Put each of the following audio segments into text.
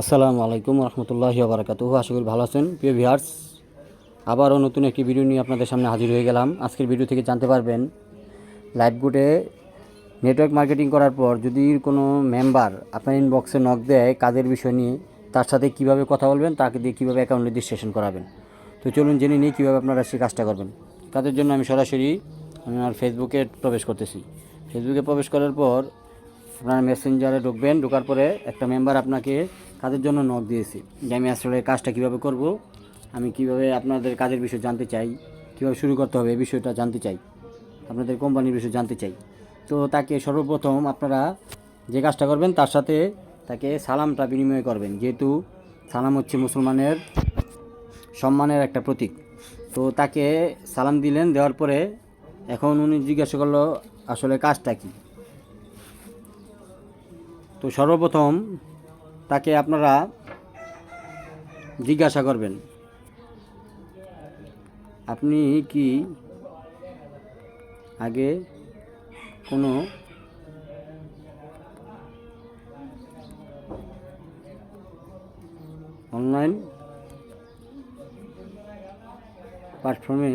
আসসালামু আলাইকুম রহমতুল্লাহি বারাকাতু আশা করি ভালো আছেন। প্রিয় ভিউয়ার্স, আবারও নতুন একটি ভিডিও নিয়ে আপনাদের সামনে হাজির হয়ে গেলাম। আজকের ভিডিও থেকে জানতে পারবেন লাইভগুটে নেটওয়ার্ক মার্কেটিং করার পর যদি কোনো মেম্বার আপনার ইনবক্সে নক দেয় কাজের বিষয় নিয়ে, তার সাথে কীভাবে কথা বলবেন, তাকে দিয়ে কীভাবে অ্যাকাউন্ট রেজিস্ট্রেশন করাবেন? তো চলুন জেনে নিই কীভাবে আপনারা সেই কাজটা করবেন। কাজের জন্য আমি সরাসরি আমি আমার ফেসবুকে প্রবেশ করতেছি। ফেসবুকে প্রবেশ করার পর আপনার মেসেঞ্জারে ঢুকবেন, ঢোকার পরে একটা মেম্বার আপনাকে কাজের জন্য নক দিয়েছে যে আমি আসলে কাজটা কীভাবে করব, আমি কীভাবে আপনাদের কাজের বিষয়ে জানতে চাই, কীভাবে শুরু করতে হবে এই বিষয়টা জানতে চাই, আপনাদের কোম্পানির বিষয়ে জানতে চাই। তো তাকে সর্বপ্রথম আপনারা যে কাজটা করবেন তার সাথে তাকে সালামটা বিনিময় করবেন, যেহেতু সালাম হচ্ছে মুসলমানের সম্মানের একটা প্রতীক। তো তাকে সালাম দিলেন, দেওয়ার পরে এখন উনি জিজ্ঞাসা করল, আসলে কাজটা কী? তো সর্বপ্রথম তাকে আপনারা জিজ্ঞাসা করবেন আপনি কি আগে কোনো অনলাইন প্ল্যাটফর্মে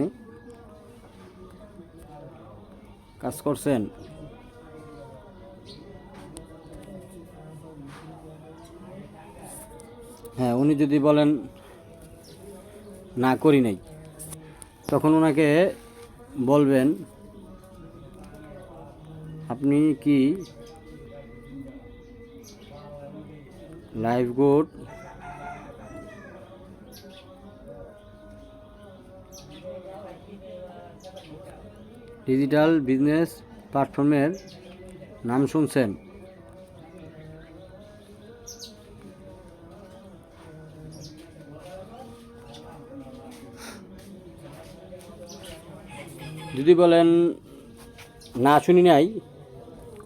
কাজ করছেন? উনি যদি বলেন, না, করি নাই। তখন ওনাকে বলবেন, আপনি কি লাইভ গুড ডিজিটাল বিজনেস প্ল্যাটফর্মের নাম শুনছেন? যদি বলেন না শুনি নাই,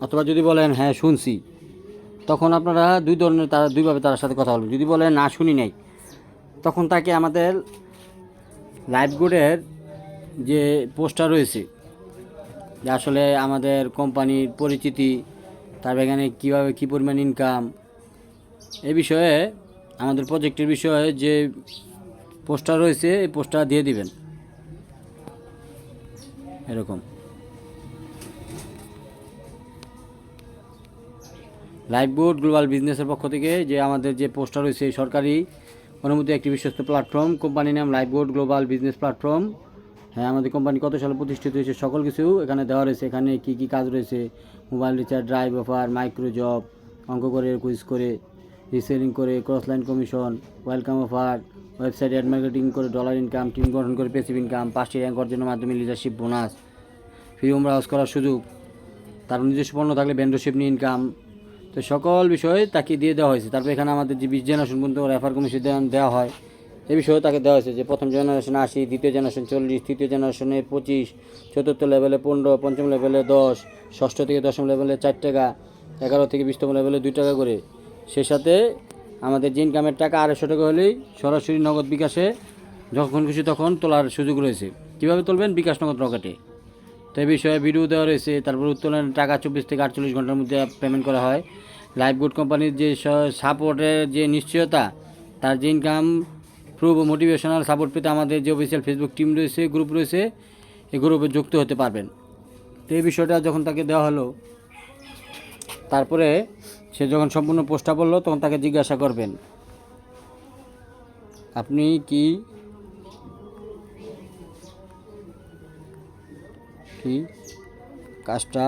অথবা যদি বলেন হ্যাঁ শুনছি, তখন আপনারা দুই ধরনের তারা দুইভাবে তার সাথে কথা বলবেন। যদি বলেন না শুনি নাই, তখন তাকে আমাদের লাইফগুডের যে পোস্টার রয়েছে, যে আসলে আমাদের কোম্পানির পরিচিতি, তার এখানে কীভাবে কী পরিমাণ ইনকাম এ বিষয়ে, আমাদের প্রজেক্টের বিষয়ে যে পোস্টার রয়েছে, এই পোস্টার দিয়ে দিবেন। এরকম। লাইফবোর্ড গ্লোবাল বিজনেসের পক্ষ থেকে যে আমাদের যে পোস্টার রয়েছে সরকারি অনুমতি একটি বিশ্বস্ত প্ল্যাটফর্ম কোম্পানি নাম লাইফবোর্ড গ্লোবাল বিজনেস প্ল্যাটফর্ম হ্যাঁ আমাদের কোম্পানি কত সালে প্রতিষ্ঠিত হয়েছে সকল কিছু এখানে দেওয়া রয়েছে। এখানে কি কি কাজ রয়েছে? Mobile recharge drive offer micro job অঙ্ক করে কুইজ করে রিসেলিং করে cross line commission welcome offer website ad marketing করে ডলার ইনকাম টিম গঠন করে পেসিভ ইনকাম পাঁচটি র্যাঙ্ক অর্জনের মাধ্যমে leadership bonus free home house করার সুযোগ, তার নিজস্ব পণ্য থাকলে ভেন্ডরশিপ নিয়ে ইনকাম তো সকল বিষয়ে তাকে দিয়ে দেওয়া হয়েছে। তারপর এখানে আমাদের যে বিশ জেনারেশন পর্যন্ত রেফার কমিশন দেওয়া হয়, এ বিষয়েও তাকে দেওয়া হয়েছে যে প্রথম জেনারেশন আশি, দ্বিতীয় জেনারেশন চল্লিশ, তৃতীয় জেনারেশনে পঁচিশ, চতুর্থ লেভেলে পনেরো, পঞ্চম লেভেলে দশ, ষষ্ঠ থেকে দশম লেভেলে চার টাকা, এগারো থেকে বিশতম লেভেলে দুই টাকা করে। সে সাথে আমাদের যে ইনকামের টাকা আড়াইশো টাকা হলেই সরাসরি নগদ বিকাশে যখন খুশি তখন তোলার সুযোগ রয়েছে। কীভাবে তুলবেন? বিকাশ নগদ রকেটে। তো এই বিষয়ে ভিডিও দেওয়া রয়েছে। তারপর উত্তোলনের টাকা চব্বিশ থেকে আটচল্লিশ ঘণ্টার মধ্যে পেমেন্ট করা হয়। লাইফ গুড কোম্পানির যে সাপোর্টের যে নিশ্চয়তা, তার যে ইনকাম প্রুভ মোটিভেশনাল সাপোর্ট পেতে আমাদের যে অফিসিয়াল ফেসবুক টিম রয়েছে গ্রুপ রয়েছে, এই গ্রুপে যুক্ত হতে পারবেন। তো এই বিষয়টা যখন তাকে দেওয়া হলো, তারপরে সে যখন সম্পূর্ণ পোস্টটা বলল, তখন তাকে জিজ্ঞাসা করবেন। আপনি কি কাজটা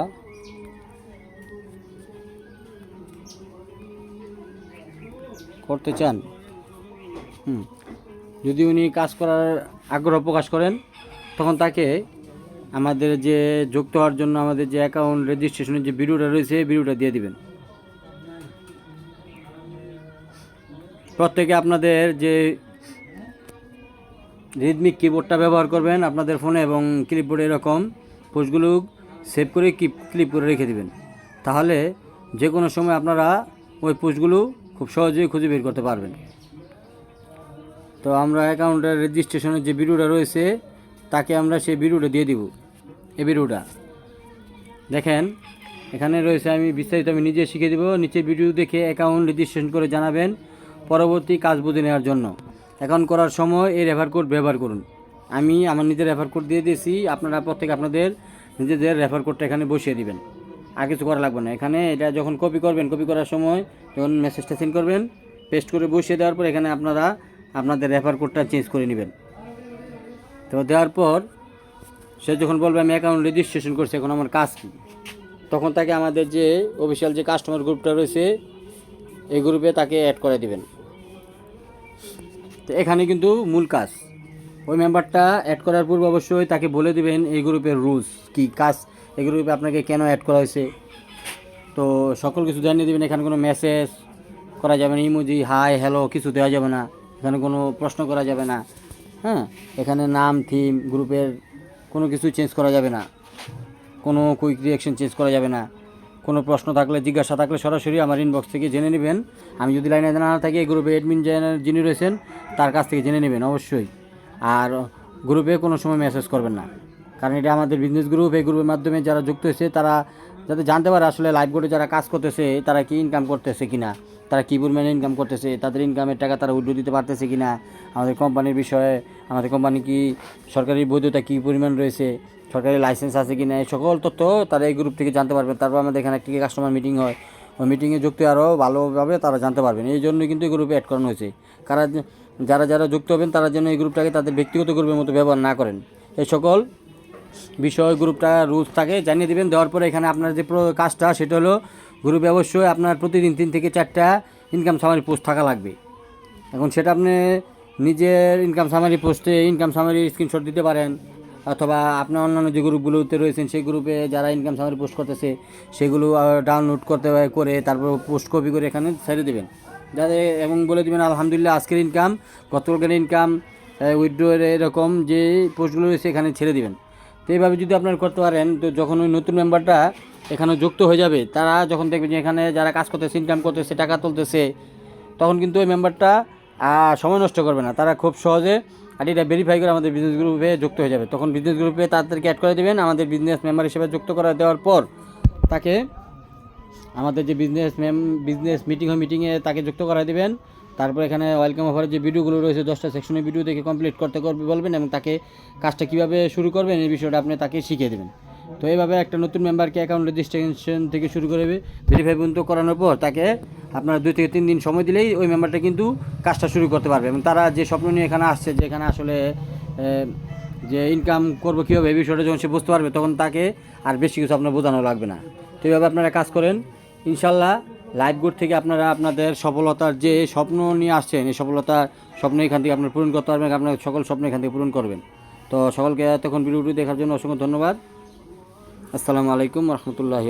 করতে চান? হুম। যদি উনি কাজ করার আগ্রহ প্রকাশ করেন, তখন তাকে আমাদের যে যুক্ত হওয়ার জন্য আমাদের যে অ্যাকাউন্ট রেজিস্ট্রেশনের যে ভিডিওটা রয়েছে ভিডিওটা দিয়ে দিবেন। প্রত্যেকে আপনাদের যে রিদমিক কিবোর্ডটা ব্যবহার করবেন আপনাদের ফোনে এবং ক্লিপবোর্ডে এরকম পোস্টগুলো সেভ করে কিপ ক্লিপ করে রেখে দিবেন। তাহলে যে কোনো সময় আপনারা ওই পোস্টগুলো খুব সহজেই খুঁজে বের করতে পারবেন। তো আমরা অ্যাকাউন্টের রেজিস্ট্রেশনের যে ভিডিওটা রয়েছে, তাকে আমরা সেই ভিডিওটা দিয়ে দিব। এই ভিডিওটা দেখেন, এখানে রয়েছে আমি বিস্তারিত আমি নিজে শিখে দেবো। নিচে ভিডিও দেখে অ্যাকাউন্ট রেজিস্ট্রেশন করে জানাবেন। পরবর্তী কাজ বুঝে নেওয়ার জন্য। অ্যাকাউন্ট করার সময় এই রেফার কোড ব্যবহার করুন। আমি আমার নিজের রেফার কোড দিয়ে দিয়েছি, আপনারা প্রত্যেকে আপনাদের নিজেদের রেফার কোডটা এখানে বসিয়ে দিবেন। আর কিছু করা লাগবে না। এখানে এটা যখন কপি করবেন কপি করার সময় যখন মেসেজটা সেন্ড করবেন পেস্ট করে বসিয়ে দেওয়ার পর এখানে আপনারা আপনাদের রেফার কোডটা চেঞ্জ করে নেবেন। তো দেওয়ার পর সে যখন বলবে, আমি অ্যাকাউন্ট রেজিস্ট্রেশন করছি, এখন আমার কাজ কী? তখন তাকে আমাদের যে অফিসিয়াল যে কাস্টমার গ্রুপটা রয়েছে, এই গ্রুপে তাকে অ্যাড করে দিবেন। তো এখানে কিন্তু মূল কাজ। ওই মেম্বারটা অ্যাড করার পূর্বে অবশ্যই তাকে বলে দিবেন এই গ্রুপের রুলস কি কাজ, এই গ্রুপে আপনাকে কেন অ্যাড করা হয়েছে। তো সকল কিছু জানিয়ে দেবেন, এখানে কোনো মেসেজ করা যাবে না ইমোজি হাই হ্যালো কিছু দেওয়া যাবে না, এখানে কোনো প্রশ্ন করা যাবে না হ্যাঁ? এখানে নাম থিম গ্রুপের কোনো কিছু চেঞ্জ করা যাবে না, কোনো কুইক রিয়াকশন চেঞ্জ করা যাবে না। কোনো প্রশ্ন থাকলে, জিজ্ঞাসা থাকলে সরাসরি আমার ইনবক্স থেকে জেনে নেবেন। আমি যদি লাইনে না থাকি, এই গ্রুপে অ্যাডমিন যিনি রয়েছেন, তার কাছ থেকে জেনে নেবেন অবশ্যই। আর গ্রুপে কোনো সময় মেসেজ করবেন না। কারণ এটা আমাদের বিজনেস গ্রুপ এই গ্রুপের মাধ্যমে যারা যুক্ত হয়েছে, তারা যাতে জানতে পারে আসলে লাইভ বোর্ডে যারা কাজ করতেছে, তারা কি ইনকাম করতেছে কিনা, তারা কী পরিমাণে ইনকাম করতেছে, তাদের ইনকামের টাকা তারা উইড্রো দিতে পারতেছে কিনা, আমাদের কোম্পানির বিষয়ে আমাদের কোম্পানি কি সরকারি বৈধতা কী পরিমাণ রয়েছে, সরকারি লাইসেন্স আছে কি না, এই সকল তথ্য তারা এই গ্রুপ থেকে জানতে পারবেন। তারপর আমাদের এখানে একটি কাস্টমার মিটিং হয়। ওই মিটিংয়ে যুক্ত আরও ভালোভাবে তারা জানতে পারবেন। এই জন্য কিন্তু এই গ্রুপে অ্যাড করানো হয়েছে। কারা যারা যারা যুক্ত হবেন, তারা যেন এই গ্রুপটাকে তাদের ব্যক্তিগত গ্রুপের মতো ব্যবহার না করেন। এই সকল বিষয় গ্রুপটা রুলস থাকে, জানিয়ে দেবেন। দেওয়ার পরে এখানে আপনার যে কাজটা, সেটা হলো গ্রুপে অবশ্যই আপনার প্রতিদিন তিন থেকে চারটা ইনকাম সামারি পোস্ট থাকা লাগবে। এখন সেটা আপনি নিজের ইনকাম সামারি পোস্টে ইনকাম সামারি স্ক্রিনশট দিতে পারেন, অথবা আপনার অন্যান্য যে গ্রুপগুলোতে রয়েছেন, সেই গ্রুপে যারা ইনকাম সামারি পোস্ট করতেছে, সেগুলো ডাউনলোড করতে করে তারপর পোস্ট কপি করে এখানে ছেড়ে দেবেন। যাতে, এবং বলে দেবেন, আলহামদুলিল্লাহ, আজকের ইনকাম গতকালের ইনকাম উইথড্রোয়ের এরকম যে পোস্টগুলো রয়েছে, এখানে ছেড়ে দেবেন। তো এইভাবে যদি আপনারা করতে পারেন, তো যখন ওই নতুন মেম্বারটা এখানে যুক্ত হয়ে যাবে, তারা যখন দেখবে যে এখানে যারা কাজ করতেছে ইনকাম করতেছে, টাকা তুলতেছে, তখন কিন্তু ওই মেম্বারটা সময় নষ্ট করবে না। তারা খুব সহজে আর এটা ভেরিফাই করে আমাদের বিজনেস গ্রুপে যুক্ত হয়ে যাবে। তখন বিজনেস গ্রুপে তাদেরকে অ্যাড করে দেবেন। আমাদের বিজনেস মেম্বার হিসেবে যুক্ত করে দেওয়ার পর তাকে আমাদের যে বিজনেস ম্যাম বিজনেস মিটিং হয় মিটিংয়ে তাকে যুক্ত করা দেবেন। তারপর এখানে ওয়েলকাম অফারের যে ভিডিওগুলো রয়েছে, দশটা সেকশনের ভিডিও দেখে কমপ্লিট করতে করবে বলবেন এবং তাকে কাজটা কীভাবে শুরু করবেন এই বিষয়টা আপনি তাকে শিখিয়ে দেবেন। তো এইভাবে একটা নতুন মেম্বারকে অ্যাকাউন্ট রেজিস্ট্রেশন থেকে শুরু করে ভেরিফাই পর্যন্ত করানোর পর তাকে আপনারা দুই থেকে তিন দিন সময় দিলেই ওই মেম্বারটা কিন্তু কাজটা শুরু করতে পারবে। এবং তারা যে স্বপ্ন নিয়ে এখানে আসছে, যে এখানে আসলে যে ইনকাম করব কীভাবে, এই বিষয়টা যখন সে বুঝতে পারবে, তখন তাকে আর বেশি কিছু আপনার বোঝানো লাগবে না। তো এইভাবে আপনারা কাজ করেন। ইনশাল্লাহ লাইফ গুড থেকে আপনারা আপনাদের সফলতার যে স্বপ্ন নিয়ে আসছেন, এই সফলতার স্বপ্ন এখান থেকে আপনার পূরণ করতে পারবেন, আপনার সকল স্বপ্ন এখান থেকে পূরণ করবেন। তো সকলকে এতক্ষণ ভিডিওটি দেখার জন্য অসংখ্য ধন্যবাদ। আসসালামু আলাইকুম রহমতুল্লাহি